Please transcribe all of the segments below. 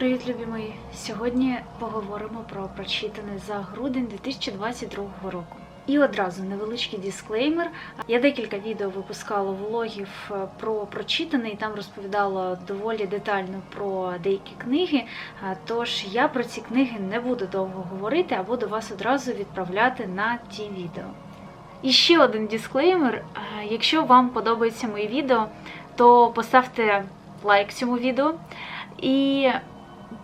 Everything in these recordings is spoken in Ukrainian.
Привіт, любі мої! Сьогодні поговоримо про прочитане за грудень 2022 року. І одразу невеличкий дисклеймер. Я декілька відео випускала влогів е, про прочитане, і там розповідала доволі детально про деякі книги. Тож я про ці книги не буду довго говорити, а буду вас одразу відправляти на ті відео. І ще один дисклеймер. Якщо вам подобаються мої відео, то поставте лайк цьому відео і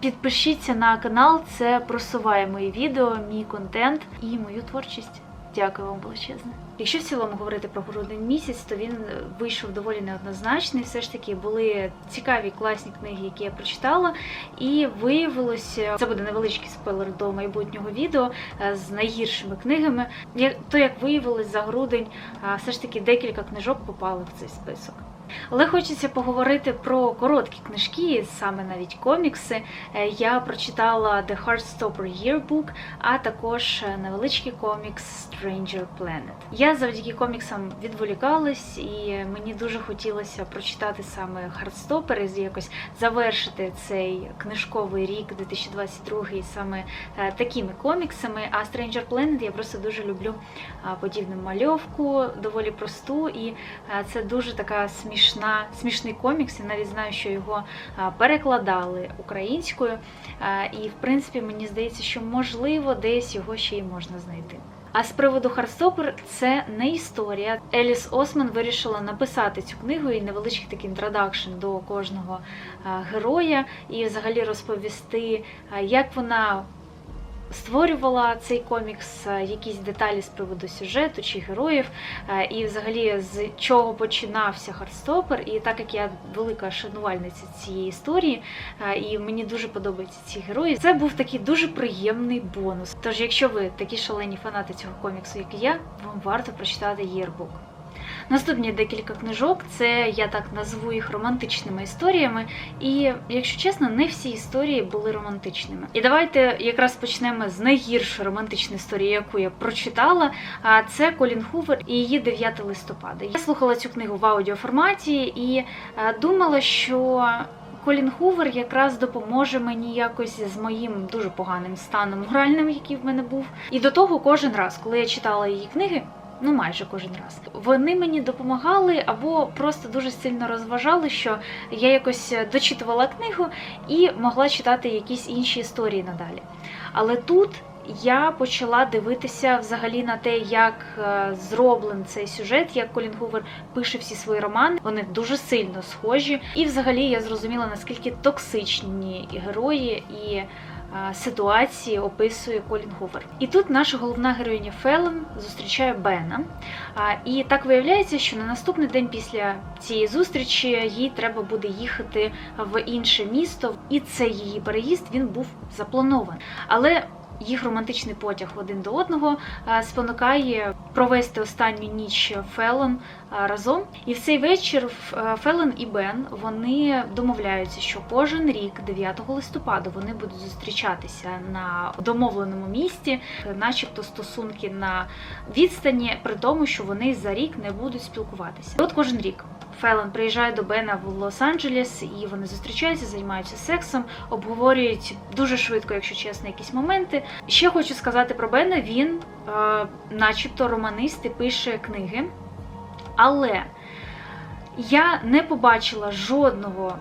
підпишіться на канал, це просуває мої відео, мій контент і мою творчість. Дякую вам величезне. Якщо в цілому говорити про грудень місяць, то він вийшов доволі неоднозначний. Все ж таки були цікаві класні книги, які я прочитала, і виявилося, це буде невеличкий спойлер до майбутнього відео е, з найгіршими книгами. То як виявилось за грудень, все ж таки декілька книжок попали в цей список. Але хочеться поговорити про короткі книжки, саме навіть комікси. Е, Я прочитала The Heartstopper Yearbook, а також е, невеличкий комікс Stranger Planet. Я завдяки коміксам відволікалась, і мені дуже хотілося прочитати саме Heartstopper і якось завершити цей книжковий рік 2022 саме е, такими коміксами. А Stranger Planet я просто дуже люблю подібну мальовку, доволі просту, і це дуже така смішна, смішний комікс. Я навіть знаю, що його перекладали українською. І в принципі мені здається, що можливо десь його ще й можна знайти. А з приводу Харстопер це не історія. Еліс Осман вирішила написати цю книгу і невеличкий такий інтродакшн до кожного героя, і взагалі розповісти, як вона створювала цей комікс, е, якісь деталі з приводу сюжету чи героїв, е, і взагалі з чого починався Хардстопер. І так як я велика шанувальниця цієї історії, е, і мені дуже подобаються ці герої, це був такий дуже приємний бонус. Тож, якщо ви такі шалені фанати цього коміксу, як і я, вам варто прочитати Єрбук. Наступні декілька книжок це я так назву їх романтичними історіями. І, якщо чесно, не всі історії були романтичними. І давайте якраз почнемо з найгіршої романтичної історії, яку я прочитала. А це Колін Хувер і її 9 листопада. Я слухала цю книгу в аудіоформаті і е, думала, що. Колін Хувер якраз допоможе мені якось з моїм дуже поганим станом моральним, який в мене був. І до того кожен раз, коли я читала її книги, ну майже кожен раз. Вони мені допомагали або просто дуже сильно розважали, що я якось дочитувала книгу і могла читати якісь інші історії надалі. Але тут я почала дивитися взагалі на те, як е, зроблений цей сюжет, як Колін Гувер пише всі свої романи. Вони дуже сильно схожі. І взагалі я зрозуміла, наскільки токсичні герої і е, ситуації описує Колін Гувер. І тут наша головна героїня Фелен зустрічає Бена. І так виявляється, що на наступний день після цієї зустрічі їй треба буде їхати в інше місто, і цей її переїзд він був запланований. Але їх романтичний потяг один до одного спонукає провести останню ніч Фелон разом. І в цей вечір е, Фелон і Бен вони домовляються, що кожен рік, 9 листопада, вони будуть зустрічатися на домовленому місці, начебто стосунки на відстані, при тому, що вони за рік не будуть спілкуватися. От кожен рік. Фелон приїжджає до Бена в Лос-Анджелес, і вони зустрічаються, займаються сексом, обговорюють дуже швидко, якщо чесно, якісь моменти. Ще хочу сказати про Бена: він, е, начебто, романист і пише книги, але я не побачила жодного.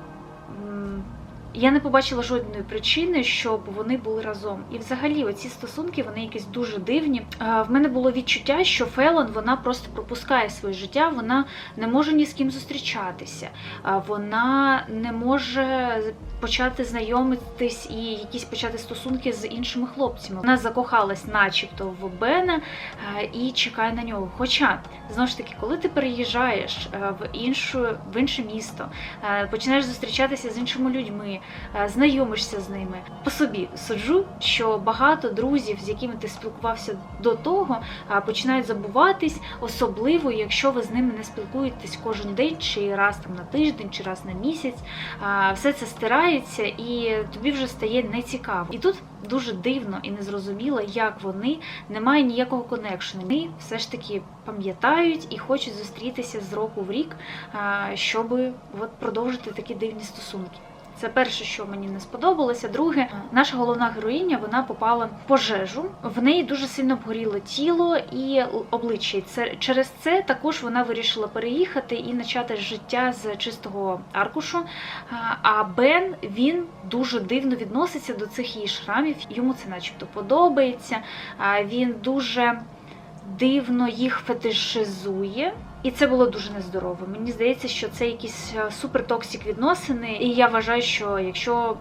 Я не побачила жодної причини, щоб вони були разом. І взагалі, оці стосунки вони якісь дуже дивні. Е, В мене було відчуття, що Фелон вона просто пропускає своє життя, вона не може ні з ким зустрічатися, Е, вона не може почати знайомитись і якісь почати стосунки з іншими хлопцями. Вона закохалась, начебто, в Бена е, і чекає на нього. Хоча знову ж таки, коли ти переїжджаєш в іншу в інше місто, починаєш зустрічатися з іншими людьми, знайомишся з ними. По собі суджу, що багато друзів, з якими ти спілкувався до того, е, починають забуватись, особливо якщо ви з ними не спілкуєтесь кожен день, чи раз там на тиждень, чи раз на місяць. Е, Все це стирається і тобі вже стає нецікаво. І тут дуже дивно і незрозуміло, як вони немає ніякого конекшену. Вони все ж таки пам'ятають і хочуть зустрітися з року в рік, щоб от продовжити такі дивні стосунки. Це перше, що мені не сподобалося. Друге, наша головна героїня вона попала в пожежу. В неї дуже сильно обгоріло тіло і обличчя. Це через це також вона вирішила переїхати і почати життя з чистого аркушу. А, А Бен він дуже дивно відноситься до цих її шрамів. Йому це, начебто, подобається. Він дуже дивно їх фетишизує. І це було дуже нездорово. Мені здається, що це якісь е, супертоксик відносини. І я вважаю, що якщо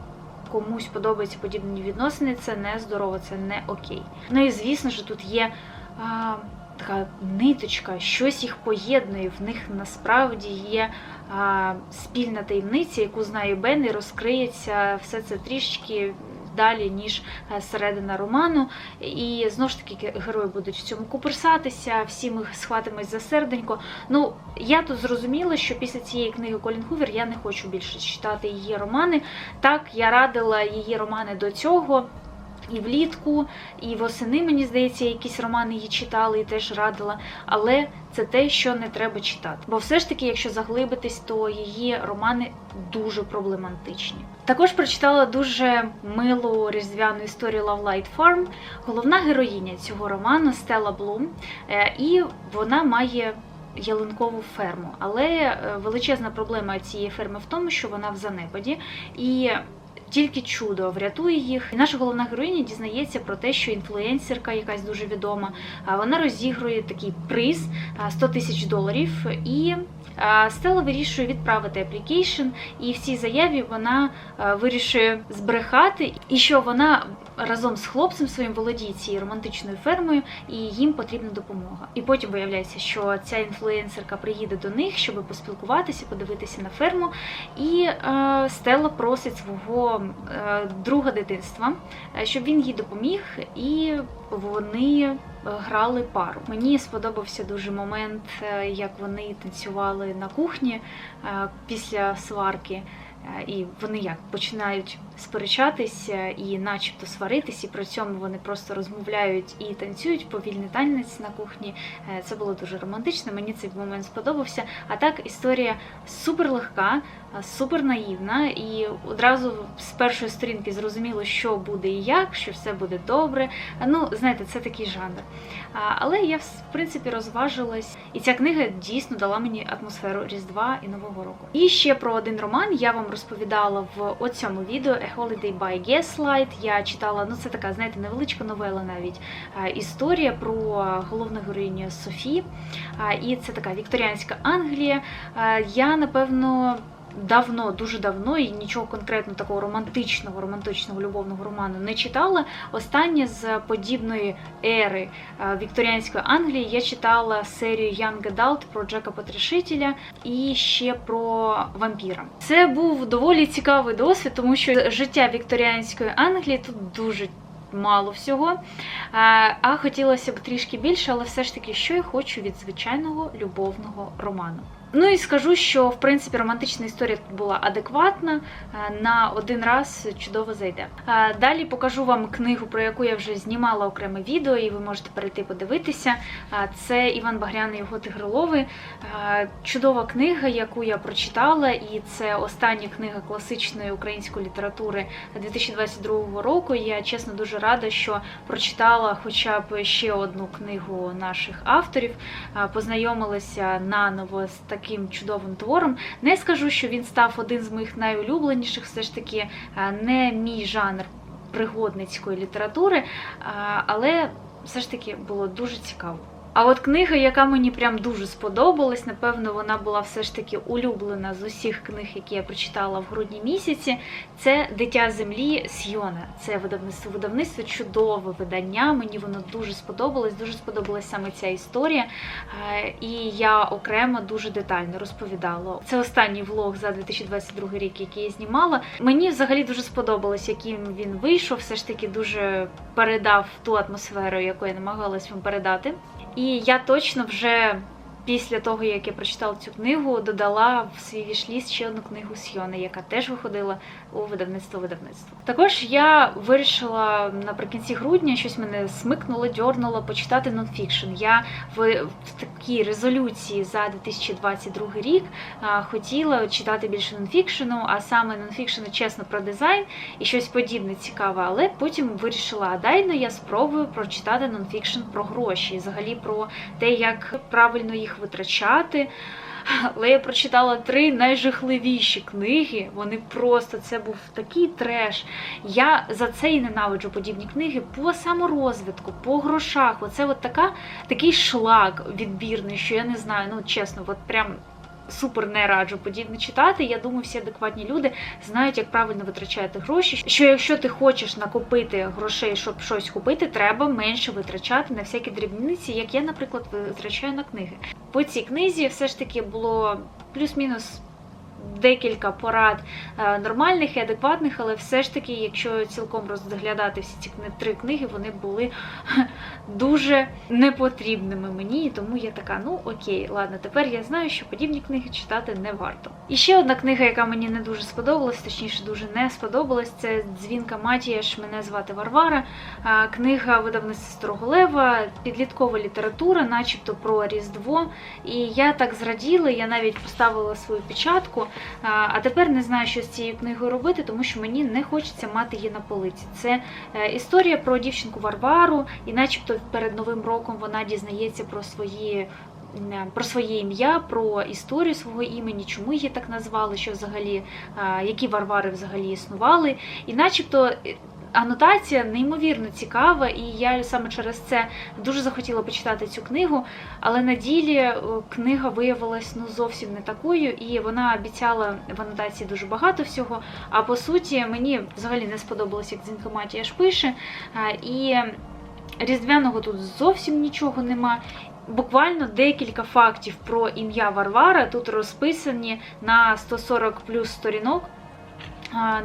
комусь подобаються подібні відносини, це не здорово, це не окей. Ну і звісно ж, тут є а, така ниточка, щось їх поєднує. В них насправді є а, спільна таємниця, яку знає Бен, і розкриється все це трішки далі, ніж е, середина роману. І знову ж таки герої будуть в цьому куперсатися, всі ми схватимось за серденько. Ну, я тут зрозуміла, що після цієї книги Колін Гувер я не хочу більше читати її романи. Так, я радила її романи до цього. І влітку, і восени, мені здається, якісь романи її читали і теж радила. Але це те, що не треба читати. Бо все ж таки, якщо заглибитись, то її романи дуже проблематичні. Також прочитала дуже милу різдвяну історію Love Light Farm. Головна героїня цього роману Стелла Блум, е, і вона має. Ялинкову ферму, але е, величезна проблема цієї ферми в тому, що вона в занепаді, і тільки чудо врятує їх. І наша головна героїня дізнається про те, що інфлюенсерка, якась дуже відома, вона розігрує такий приз а, 100 тисяч доларів. І Стелла вирішує відправити аплікейшн, і в цій заяві вона вирішує збрехати, і що вона разом з хлопцем своїм володіє цією романтичною фермою, і їм потрібна допомога. І потім виявляється, що ця інфлюенсерка приїде до них, щоб поспілкуватися, подивитися на ферму. І е, Стелла просить свого е, друга дитинства, е, щоб він їй допоміг, і вони е, грали пару. Мені сподобався дуже момент, е, як вони танцювали на кухні після сварки. І вони як починають сперечатися і, начебто, сваритись, і при цьому вони просто розмовляють і танцюють повільний танець на кухні. Е, Це було дуже романтично. Мені цей момент сподобався. А так історія супер легка, е, супер наївна, і одразу з першої сторінки зрозуміло, що буде і як, що все буде добре. Ну, знаєте, це такий жанр. Але я в принципі розважилась, і ця книга дійсно дала мені атмосферу Різдва і Нового року. І ще про один роман я вам розповідала в оцьому відео A Holiday by Gaslight. Я читала, ну це така, знаєте, невеличка новела навіть історія про головну героїню Софі. І це така вікторіанська Англія. Я напевно. Давно, дуже давно і нічого конкретно такого романтичного, романтичного любовного роману не читала. Останнє з подібної ери е, вікторіанської Англії я читала серію Young Adult про Джека Потрошителя і ще про вампіра. Це був доволі цікавий досвід, тому що життя вікторіанської Англії тут дуже. Мало всього, Е, а хотілося б трішки більше, але все ж таки, що я хочу від звичайного любовного роману. Ну і скажу, що в принципі романтична історія тут була адекватна, е, на один раз чудово зайде. Е, Далі покажу вам книгу, про яку я вже знімала окреме відео, і ви можете перейти подивитися. Це Іван Багряний і його Тигролови. Е, Чудова книга, яку я прочитала, і це остання книга класичної української літератури 2022 року. Я чесно дуже рада, що прочитала хоча б ще одну книгу наших авторів, познайомилася наново з таким чудовим твором. Не скажу, що він став один з моїх найулюбленіших, все ж таки не мій жанр пригодницької літератури, але все ж таки було дуже цікаво. А от книга, яка мені прям дуже сподобалась, напевно, вона була все ж таки улюблена з усіх книг, які я прочитала в грудні місяці. Це Дитя землі Сйона. Це видавництво видавництво, чудове видання. Мені воно дуже сподобалось. Дуже сподобалась саме ця історія. Е, І я окремо дуже детально розповідала. Це останній влог за 2022 рік, який я знімала. Мені взагалі дуже сподобалось, яким він вийшов. Все ж таки дуже передав ту атмосферу, яку я намагалась вам передати. І я точно вже після того, як я прочитала цю книгу, додала в свій вішліст ще одну книгу Сьони, яка теж виходила у видавництво видавництво. Також я вирішила наприкінці грудня щось мене смикнуло, дьорнуло почитати нонфікшн. Я в, в такій резолюції за 2022 рік а, хотіла читати більше нонфікшену, а саме нонфікшену чесно про дизайн і щось подібне цікаве. Але потім вирішила, а дай я спробую прочитати нонфікшн про гроші, взагалі про те, як правильно їх витрачати. Але я прочитала три найжахливіші книги. Вони просто це був такий треш. Я за це і ненавиджу подібні книги по саморозвитку, по грошах. Оце от така, такий шлак відбірний, що я не знаю, ну чесно, от прям. Супер не раджу подібне читати. Я думаю, всі адекватні люди знають, як правильно витрачати гроші. Що якщо ти хочеш накопити грошей, щоб щось купити, треба менше витрачати на всякі дрібниці, як я, наприклад, витрачаю на книги. По цій книзі все ж таки було плюс-мінус. Декілька порад е, нормальних і адекватних, але все ж таки, якщо цілком розглядати всі ці три книги, вони були дуже непотрібними мені, і тому я така, ну окей, ладно, тепер я знаю, що подібні книги читати не варто. І ще одна книга, яка мені не дуже сподобалась, точніше, дуже не сподобалась, це Дзвінка Матіяш. Мене звати Варвара. Книга видавництва Старого Лева, підліткова література, начебто про Різдво. І я так зраділа, я навіть поставила свою печатку. А, тепер не знаю, що з цією книгою робити, тому що мені не хочеться мати її на полиці. Це е, історія про дівчинку Варвару, і начебто перед новим роком вона дізнається про свої. Про своє ім'я, про історію свого імені, чому її так назвали, що взагалі, які Варвари взагалі існували. І начебто е, анотація неймовірно цікава, і я саме через це дуже захотіла почитати цю книгу. Але на ділі е, книга виявилась ну зовсім не такою, і вона обіцяла в анотації дуже багато всього. А по суті, мені взагалі не сподобалось, як Дзінка Матіяш пише. І різдвяного тут зовсім нічого нема. Буквально декілька фактів про ім'я Варвара тут розписані на 140 плюс сторінок.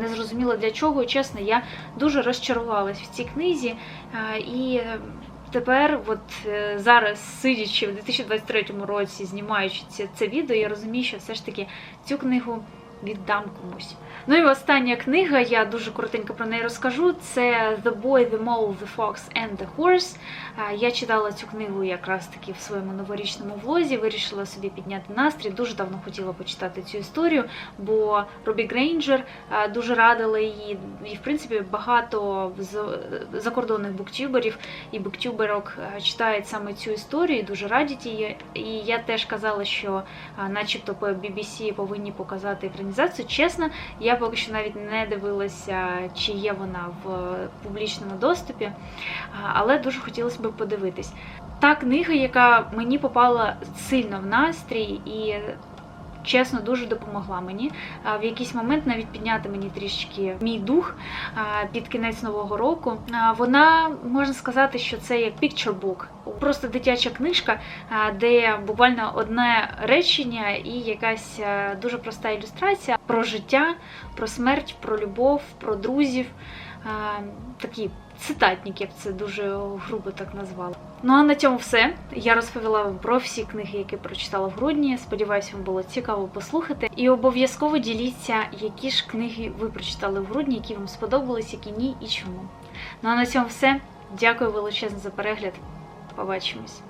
Не зрозуміло для чого, і чесно, я дуже розчарувалась в цій книзі. І тепер, от е, зараз, сидячи в 2023 році, знімаючи це, це відео, я розумію, що все ж таки цю книгу віддам комусь. Ну і остання книга, я дуже коротенько про неї розкажу. Це The Boy, The Mole, The Fox and The Horse. Я читала цю книгу якраз таки в своєму новорічному влозі, вирішила собі підняти настрій. Дуже давно хотіла почитати цю історію, бо Робі Грейнджер дуже радила її. І, в принципі, багато закордонних буктюберів і буктюберок читають саме цю історію, і дуже радять її. І я теж казала, що начебто по BBC повинні показати екранізацію. Чесно, я поки що навіть не дивилася, чи є вона в публічному доступі, але дуже хотілося б подивитись. Та книга, яка мені попала сильно в настрій і. Чесно, дуже допомогла мені в якийсь момент навіть підняти мені трішки мій дух під кінець нового року. Вона можна сказати, що це як book, просто дитяча книжка, де буквально одне речення і якась дуже проста ілюстрація про життя, про смерть, про любов, про друзів. Такі цитатник, я б це дуже грубо так назвала. Ну а на цьому все. Я розповіла вам про всі книги, які прочитала в грудні. Сподіваюся, вам було цікаво послухати. І обов'язково діліться, які ж книги ви прочитали в грудні, які вам сподобались, які ні і чому. Ну а на цьому все. Дякую величезно за перегляд. Побачимось.